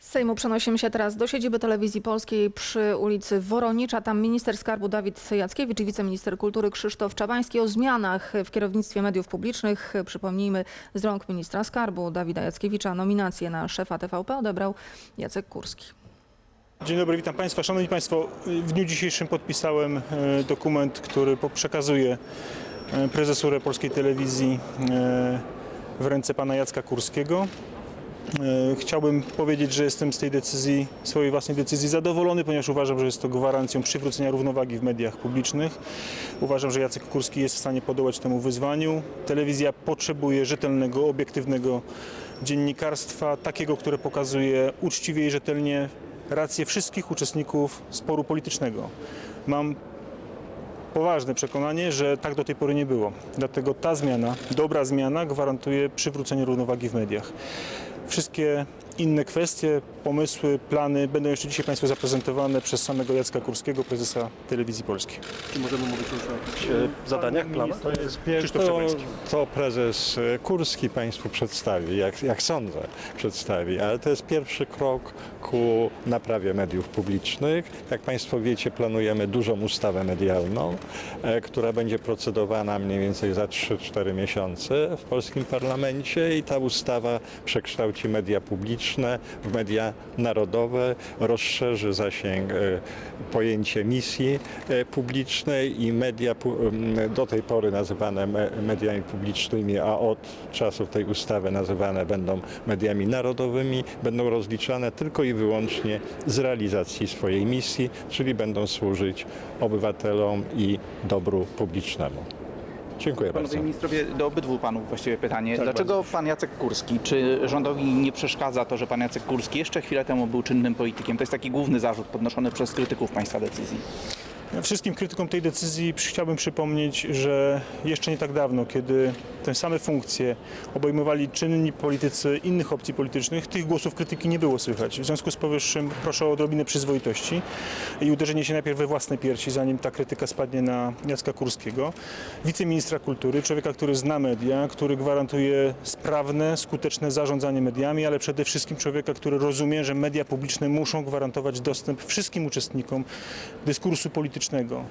Z Sejmu przenosimy się teraz do siedziby telewizji polskiej przy ulicy Woronicza. Tam minister skarbu Dawid Jackiewicz i wiceminister kultury Krzysztof Czabański o zmianach w kierownictwie mediów publicznych. Przypomnijmy, z rąk ministra skarbu Dawida Jackiewicza nominację na szefa TVP odebrał Jacek Kurski. Dzień dobry, witam Państwa. Szanowni Państwo, w dniu dzisiejszym podpisałem e, dokument, który przekazuje e, prezesurę Polskiej Telewizji e, w ręce pana Jacka Kurskiego. E, Chciałbym powiedzieć, że jestem z tej decyzji, swojej własnej decyzji zadowolony, ponieważ uważam, że jest to gwarancją przywrócenia równowagi w mediach publicznych. Uważam, że Jacek Kurski jest w stanie podołać temu wyzwaniu. Telewizja potrzebuje rzetelnego, obiektywnego dziennikarstwa, takiego, które pokazuje uczciwie i rzetelnie rację wszystkich uczestników sporu politycznego. Mam poważne przekonanie, że tak do tej pory nie było. Dlatego ta zmiana, dobra zmiana gwarantuje przywrócenie równowagi w mediach. Wszystkie inne kwestie, pomysły, plany będą jeszcze dzisiaj Państwu zaprezentowane przez samego Jacka Kurskiego, prezesa Telewizji Polskiej. Czy możemy mówić już o jakichś e, zadaniach, planach? To jest Krzysztof to, to prezes e, Kurski Państwu przedstawi, jak, jak sądzę, przedstawi, ale to jest pierwszy krok ku naprawie mediów publicznych. Jak Państwo wiecie, planujemy dużą ustawę medialną, e, która będzie procedowana mniej więcej za 3-4 miesiące w polskim parlamencie i ta ustawa przekształci media publiczne w media narodowe, rozszerzy zasięg e, pojęcie misji e, publicznej i media do tej pory nazywane me- mediami publicznymi, a od czasów tej ustawy nazywane będą mediami narodowymi, będą rozliczane tylko i wyłącznie z realizacji swojej misji, czyli będą służyć obywatelom i dobru publicznemu. Dziękuję bardzo. Panowie ministrowie, do obydwu panów właściwie pytanie. Tak, Dlaczego pan Jacek Kurski? Czy rządowi nie przeszkadza to, że pan Jacek Kurski jeszcze chwilę temu był czynnym politykiem? To jest taki główny zarzut podnoszony przez krytyków państwa decyzji. Wszystkim krytykom tej decyzji chciałbym przypomnieć, że jeszcze nie tak dawno, kiedy te same funkcje obejmowali czynni politycy innych opcji politycznych, tych głosów krytyki nie było słychać. W związku z powyższym proszę o odrobinę przyzwoitości i uderzenie się najpierw we własne piersi, zanim ta krytyka spadnie na Jacka Kurskiego, wiceministra kultury, człowieka, który zna media, który gwarantuje sprawne, skuteczne zarządzanie mediami, ale przede wszystkim człowieka, który rozumie, że media publiczne muszą gwarantować dostęp wszystkim uczestnikom dyskursu politycznego,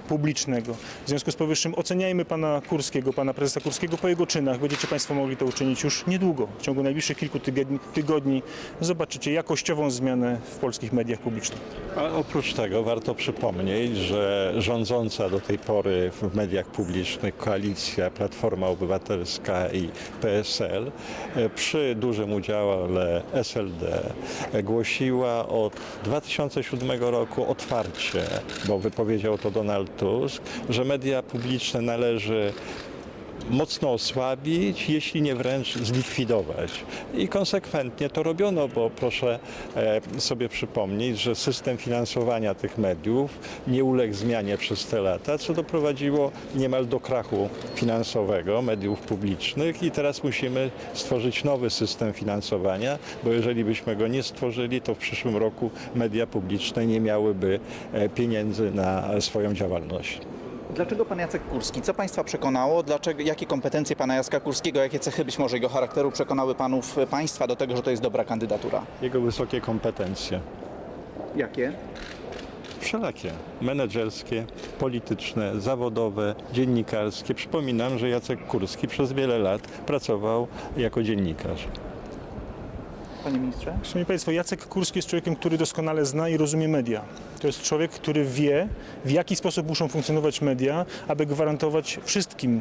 publicznego. W związku z powyższym oceniajmy pana Kurskiego, pana prezesa Kurskiego po jego czynach. Będziecie państwo mogli to uczynić już niedługo. W ciągu najbliższych kilku tygodni, tygodni zobaczycie jakościową zmianę w polskich mediach publicznych. A oprócz tego warto przypomnieć, że rządząca do tej pory w mediach publicznych koalicja Platforma Obywatelska i PSL e, przy dużym udziale SLD e, głosiła od 2007 roku otwarcie, bo wypowiedział to Donald Tusk, że media publiczne należy mocno osłabić, jeśli nie wręcz zlikwidować. I konsekwentnie to robiono, bo proszę e, sobie przypomnieć, że system finansowania tych mediów nie uległ zmianie przez te lata, co doprowadziło niemal do krachu finansowego mediów publicznych i teraz musimy stworzyć nowy system finansowania, bo jeżeli byśmy go nie stworzyli, to w przyszłym roku media publiczne nie miałyby e, pieniędzy na swoją działalność. Dlaczego pan Jacek Kurski? Co państwa przekonało? Dlaczego, jakie kompetencje pana Jacka Kurskiego, jakie cechy być może jego charakteru przekonały panów państwa do tego, że to jest dobra kandydatura? Jego wysokie kompetencje. Jakie? Wszelakie. Menedżerskie, polityczne, zawodowe, dziennikarskie. Przypominam, że Jacek Kurski przez wiele lat pracował jako dziennikarz. Panie ministrze? Szanowni Państwo, Jacek Kurski jest człowiekiem, który doskonale zna i rozumie media. To jest człowiek, który wie, w jaki sposób muszą funkcjonować media, aby gwarantować wszystkim,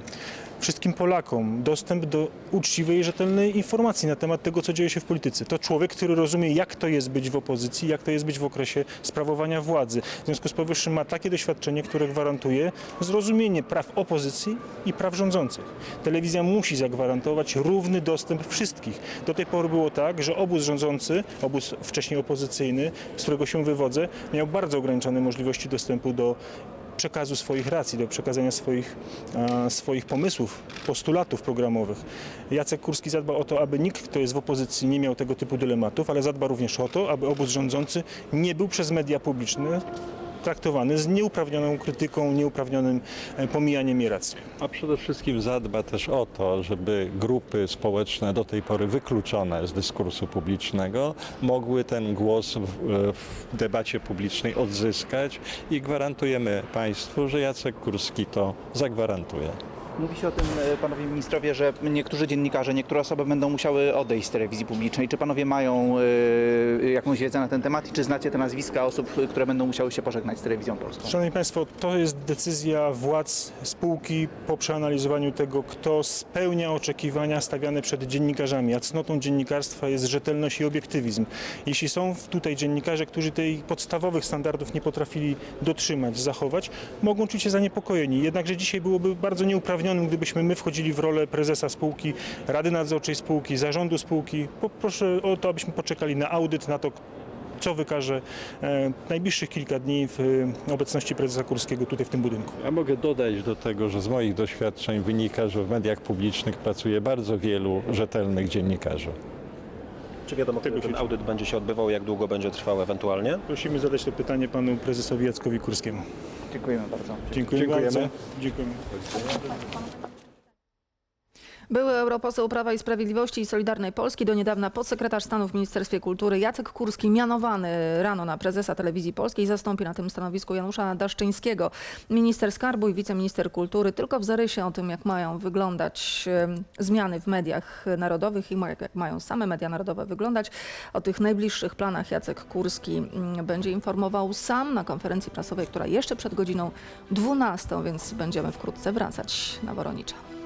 wszystkim Polakom dostęp do uczciwej i rzetelnej informacji na temat tego, co dzieje się w polityce. To człowiek, który rozumie, jak to jest być w opozycji, jak to jest być w okresie sprawowania władzy. W związku z powyższym ma takie doświadczenie, które gwarantuje zrozumienie praw opozycji i praw rządzących. Telewizja musi zagwarantować równy dostęp wszystkich. Do tej pory było tak, że obóz rządzący, obóz wcześniej opozycyjny, z którego się wywodzę, miał bardzo ograniczone możliwości dostępu do przekazu swoich racji, do przekazania swoich, swoich pomysłów, postulatów programowych. Jacek Kurski zadba o to, aby nikt, kto jest w opozycji, nie miał tego typu dylematów, ale zadba również o to, aby obóz rządzący nie był przez media publiczne traktowany z nieuprawnioną krytyką, nieuprawnionym e, pomijaniem jej racji. A przede wszystkim zadba też o to, żeby grupy społeczne do tej pory wykluczone z dyskursu publicznego mogły ten głos w, w debacie publicznej odzyskać i gwarantujemy Państwu, że Jacek Kurski to zagwarantuje. Mówi się o tym, e, panowie ministrowie, że niektórzy dziennikarze, niektóre osoby będą musiały odejść z telewizji publicznej. Czy panowie mają e, jakąś wiedzę na ten temat i czy znacie te nazwiska osób, które będą musiały się pożegnać z telewizją polską? Szanowni Państwo, to jest decyzja władz spółki po przeanalizowaniu tego, kto spełnia oczekiwania stawiane przed dziennikarzami. A cnotą dziennikarstwa jest rzetelność i obiektywizm. Jeśli są tutaj dziennikarze, którzy tych podstawowych standardów nie potrafili dotrzymać, zachować, mogą czuć się zaniepokojeni. Jednakże dzisiaj byłoby bardzo nieuprawnionym, gdybyśmy my wchodzili w rolę prezesa spółki, Rady Nadzorczej spółki, zarządu spółki. Poproszę o to, abyśmy poczekali na audyt, na to, co wykaże e, najbliższych kilka dni w e, obecności prezesa Kurskiego tutaj w tym budynku. Ja mogę dodać do tego, że z moich doświadczeń wynika, że w mediach publicznych pracuje bardzo wielu rzetelnych dziennikarzy. Czy wiadomo, kiedy ten audyt będzie się odbywał, jak długo będzie trwał ewentualnie? Prosimy zadać to pytanie panu prezesowi Jackowi Kurskiemu. Dziękujemy bardzo. Dziękuję Dziękujemy. bardzo. Dziękujemy. Były europoseł Prawa i Sprawiedliwości i Solidarnej Polski, do niedawna podsekretarz stanu w Ministerstwie Kultury Jacek Kurski, mianowany rano na prezesa Telewizji Polskiej, zastąpi na tym stanowisku Janusza Daszczyńskiego. Minister Skarbu i wiceminister kultury tylko w zarysie o tym, jak mają wyglądać zmiany w mediach narodowych i jak mają same media narodowe wyglądać. O tych najbliższych planach Jacek Kurski mm, będzie informował sam na konferencji prasowej, która jeszcze przed godziną 12, więc będziemy wkrótce wracać na Woronicza.